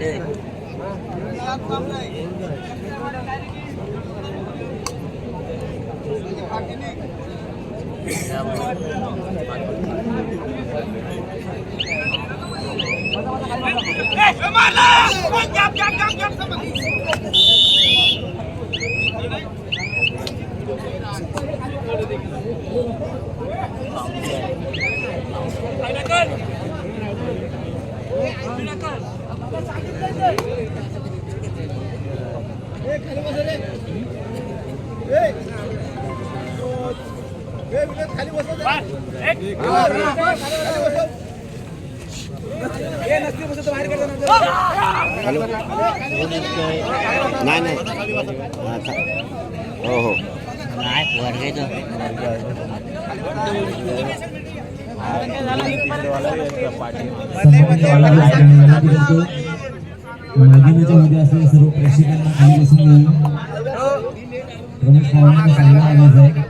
Yeah. नाही नाही. हो हो नाही असलेल्या सर्व प्रेक्षकांना खाली बसून प्रमुख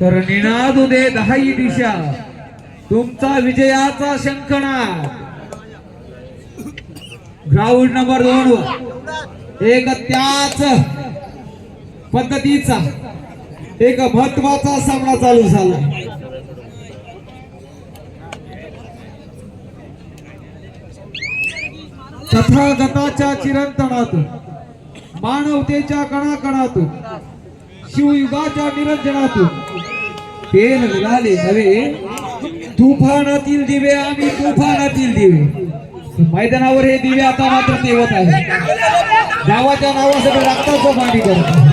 तर निनादू दे दहाई दिशा. तुमचा विजयाचा शंखनाद. ग्राउंड नंबर दोन वर. एक त्याच पद्धतीचा एक महत्त्वाचा सामना चालू झाला. तथागताच्या चिरंतनातून मानवतेच्या कणाकणातून शिवयुगाच्या निरंजनातून तेल निघाले नव्हे. तुफानातील दिवे आम्ही तुफानातील दिवे. मैदानावर हे दिवे आता मात्र तेवत आहे गावाच्या नावासाठी रक्ताचं मांडी करतो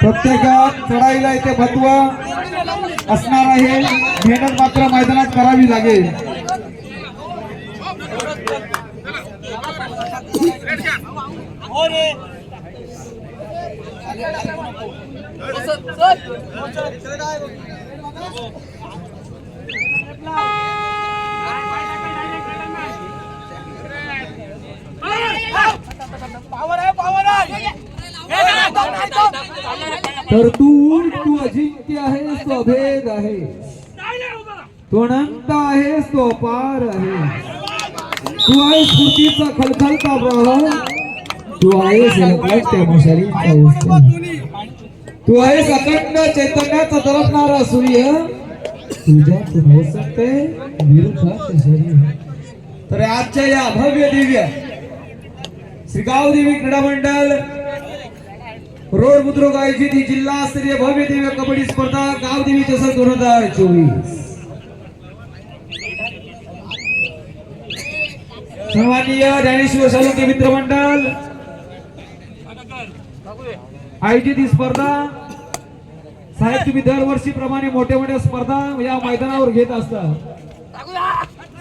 प्रत्येकात चढाईला इथे महत्त्व असणार आहे. मेहनत मात्र मैदानात करावी लागेल. हो तर तू तू अजिंक्य आहे स्वभेद आहे. तू अनंत आहे तो अपार आहे. तू आहे स्फूर्तीचा खलखलता प्रवाह तू आहेस त्या मशालीचा उत्सव तू आहेस अखंड चैतन्याचा दरपणारा सूर्य तुझ्या होत सकते शरीर तर आजच्या या भव्य दिव्य श्रीगाव देवी क्रीडा मंडळ रोड बुद्रुक आयोजित ही जिल्हास्तरीय भव्य दिव्य कबड्डी स्पर्धा गाव देवी चषक दोन हजार चोवीस. सन्माननीय ज्ञानेश्वर सालुंके मित्र मंडळ आयोजित ही स्पर्धा. साहेब तुम्ही दरवर्षीप्रमाणे मोठ्या मोठ्या स्पर्धा या मैदानावर घेत असता.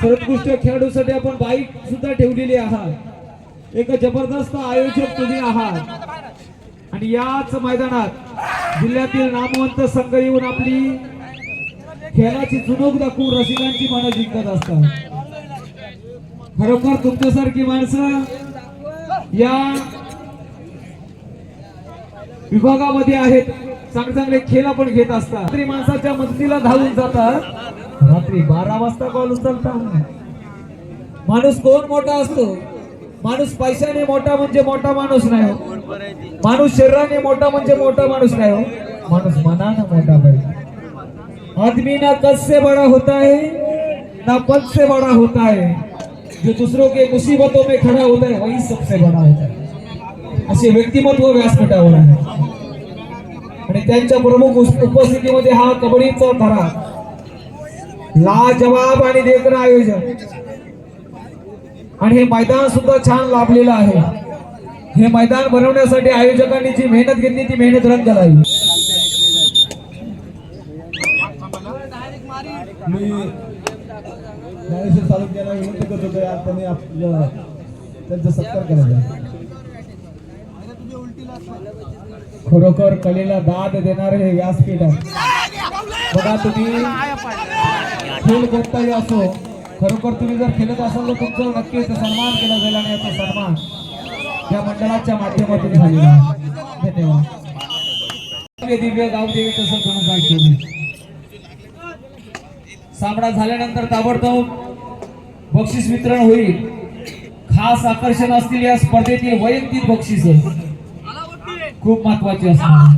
सर्वोत्कृष्ट खेळाडूसाठी आपण बाईक सुद्धा ठेवलेली आहात. एक जबरदस्त आयोजक तुम्ही आहात. आणि याच मैदानात जिल्ह्यातील नामवंत संघ येऊन आपली खेळाची चुनोक दाखवून रसिकांची मनं जिंकत असतात. खरोखर तुमच्यासारखी माणसं या विभागामध्ये आहेत. चांगले चांगले खेळ आपण घेत असतात. रात्री माणसाच्या मदतीला धावून जातात. रात्री बारा वाजता कॉल उचलतात माणूस कोण मोठा असतो? माणूस पैशाने मोठा म्हणजे मोठा माणूस नाही हो. माणूस शरीराने मोठा म्हणजे मोठा माणूस नाही हो. माणूस मनानं मोठा पाहिजे. आदमी ना कद से बड़ा होता है ना पद से बड़ा होता है जो दूसरों के मुसीबतों में खड़ा होता है वही सबसे बड़ा होता है. असे व्यक्तिमत्व व्यासपीठावर आहे. आणि त्यांच्या प्रमुख उपस्थितीमध्ये हा कबड्डीचा धरा लाजवाब आणि देखणं आयोजन. आणि हे मैदान सुद्धा छान लाभलेलं आहे. हे मैदान बनवण्यासाठी आयोजकांनी जी मेहनत घेतली ती मेहनत रंग लावली मी ज्ञानेश्वर तालुक्याला विनंती करतो आज त्यांनी आपलं त्यांचा सत्कार करायचा खरोखर कलेला दाद देणारे हे व्यासपीठ आहे. बघा तुम्ही खेळ कोणताही असो खरोखर तुम्ही जर खेळत असाल तर तुमचं नक्कीच सन्मान केला जाईल आणि याचा सन्मान या मंडळाच्या माध्यमातून झालेला आहे. धन्यवाद. दिव्य दिव्य गावदेवी तसं तुम्ही जायचं सामना झाल्यानंतर ताबडतोब बक्षीस वितरण होईल. खास आकर्षण असतील या स्पर्धेतील वैयक्तिक बक्षीस. खूप महत्वाची असणार.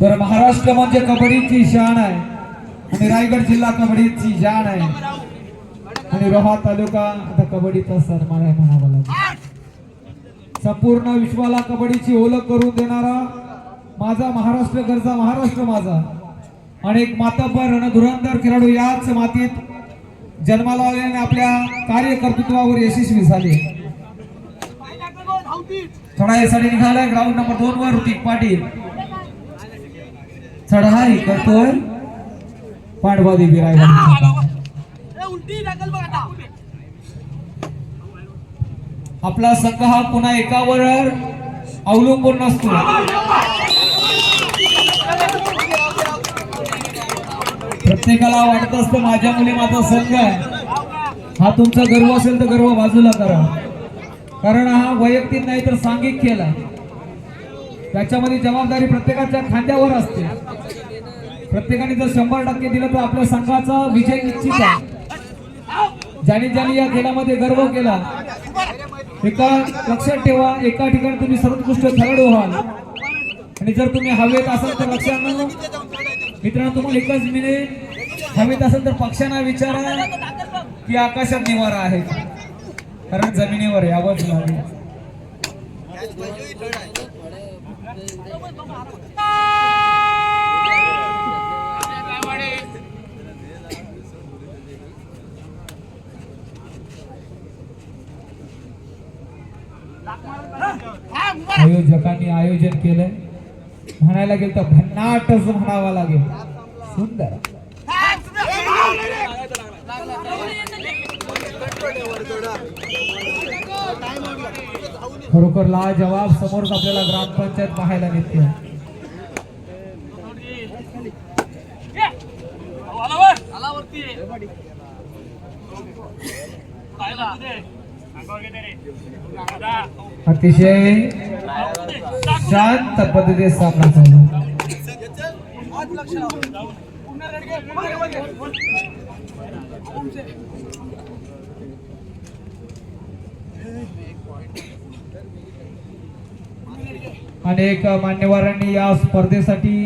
तर महाराष्ट्र म्हणजे कबड्डीची शान आहे. आणि रायगड जिल्हा कबड्डीची जाण आहे. आणि रोहा तालुका आता कबड्डीचा सन्मान आहे म्हणावा लागेल. संपूर्ण विश्वाला कबड्डीची ओळख करून देणारा माझा महाराष्ट्र गरजा महाराष्ट्र माझा. आणि एक मातब्बर रणधुरंधर खेळाडू याच मातीत जन्माला आल्याने आपल्या कार्यकर्तृत्वावर यशस्वी झाले. चढाईसाठी निघालाय ग्राउंड नंबर दोन वर ऋतिक पाटील. चढाई करतोय पांडवा बिराय आपला संघ हा पुन्हा एकावर अवलंबून नसतो. प्रत्येकाला वाटत असतं माझ्या मुली माझा संघ आहे. हा तुमचा गर्व असेल तर गर्व बाजूला करा. कारण हा वैयक्तिक नाही तर सांघिक खेळ आहे त्याच्यामध्ये जबाबदारी प्रत्येकाच्या खांद्यावर असते. प्रत्येकाने जर शंभर टक्के दिलं तर आपल्या संघाचा विजय निश्चित आहे. ज्याने ज्याने या खेळामध्ये गर्व केला एका लक्षात ठेवा एका ठिकाणी तुम्ही सर्वोत्कृष्ट थर्ड व्हाल. आणि जर तुम्ही हवेत असाल तर लक्षात मित्रांनो तुम्हाला एकच मिनिट हवेत असेल तर पक्षांना विचारा की आकाशात निवारा आहे. कारण जमिनीवर यावंच लागेल. आयोजकांनी आयोजन केलंय. म्हणायला गेलं तर भन्नाटच म्हणावा लागेल. सुंदर. खरोखर लाजवाब समोरच आपल्याला ग्रामपंचायत पाहायला मिळते अतिशय शांत पद्धतीने सामना चालू अनेक मान्यवरांनी या स्पर्धेसाठी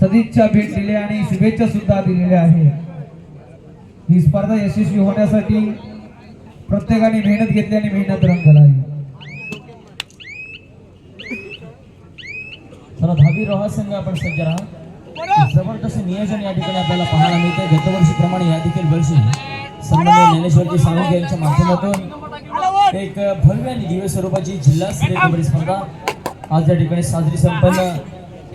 सदिच्छा भेट दिली आणि शुभेच्छा सुद्धा दिलेल्या आहेत. ही स्पर्धा यशस्वी होण्यासाठी प्रत्येकाने मेहनत घेतली आणि मेहनत रंग लावली चला दहावी रोहा संघ आपण सज्ज राहा. जबरदस्त नियोजन या ठिकाणी आपल्याला पाहायला मिळते गतवर्षीप्रमाणे या देखील वर्षी सन्मान्य ज्ञानेश्वरजी सावंत यांच्या माध्यमातून एक भव्य आणि दिव्य स्वरूपाची जिल्हास्तरीय कबड्डी स्पर्धा आज या ठिकाणी साजरी संपन्न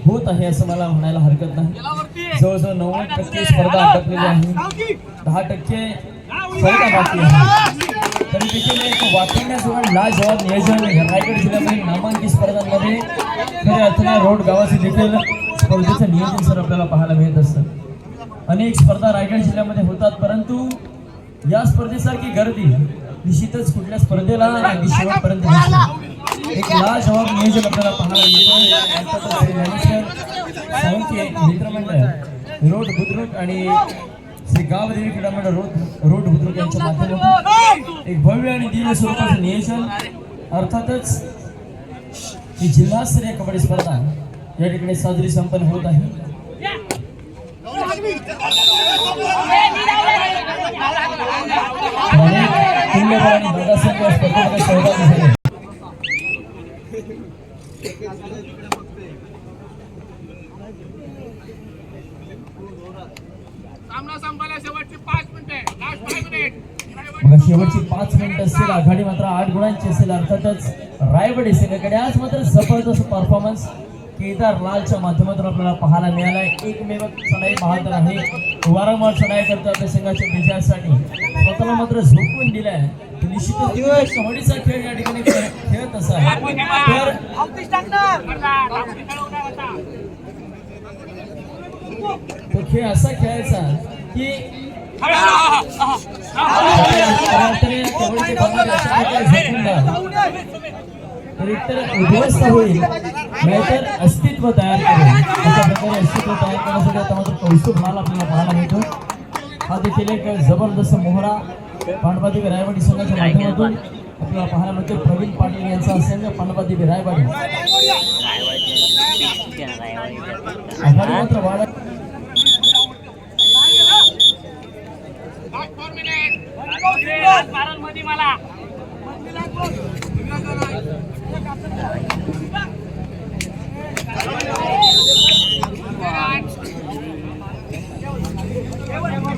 होत आहे असं मला म्हणायला हरकत नाही. जवळजवळ नव्वद टक्के स्पर्धा अटकलेली आहे. दहा टक्के स्पर्धा बाकी आहे. तरी देखील एक वाकण्याजवळ लाजवाब नियोजन रायगड जिल्ह्यामध्ये नामांकित स्पर्धांमध्ये खऱ्या अर्थाने रोड गावाचे देखील स्पर्धेचं नियोजन सर आपल्याला पाहायला मिळत असतं. अनेक स्पर्धा रायगड जिल्ह्यामध्ये होतात परंतु या स्पर्धेसारखी गर्दी निश्चितच कुठल्या स्पर्धेला अगदी शेवटपर्यंत. एक लाजवाब नियोजन आपल्याला पाहायला मिळतं मित्रमंडळ रोड बुद्रुक आणि श्री गावदेवी क्रीडा मंडळ रोड रोड बुद्रुक यांच्या माध्यमातून एक भव्य आणि दिव्य स्वरूपाचं नियोजन अर्थातच ही जिल्हास्तरीय कबड्डी स्पर्धा या ठिकाणी साजरी संपन्न होत आहे अनेक तुल्यबळ आणि स्पर्धेमध्ये सहभागी झाले सामना शेवटची पाच मिनिट बघा शेवटची पाच मिनिट असतील आघाडी मात्र आठ गुणांची असेल अर्थातच रायवड संघाकडे आज मात्र जबरदस्त परफॉर्मन्स केदार लालच्या माध्यमातून आपल्याला पाहायला मिळालाय. एकमेव चढाई बहादर आहे. वारंवार चढाई करतो आपल्या संघाच्या विजयासाठी. स्वतःला मात्र झोपून दिलाय. निश्चितच कबड्डीचा खेळ या ठिकाणी खेळ- खेळत असा तर तो खेळ असा खेळायचा की तर एकतर उद्ध्वस्त होईल. नाहीतर अस्तित्व तयार करेल. अशा प्रकारे अस्तित्व तयार करण्यासाठी आता मात्र कौस्तुभ माल आपल्याला पाहायला मिळतो हा देखील एक जबरदस्त मोहरा पांडवादी रायवाडी संघाच्या माध्यमातून आपल्याला पाहायला मिळतो प्रवीण पाटील यांचा संघ पांडवादी रायवाडी. मात्र वाढत मला फोर मिनिट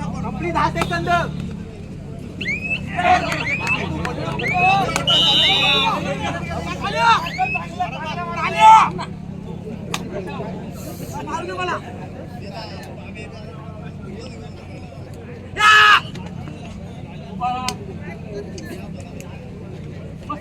मारलमध्ये मला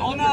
అవునా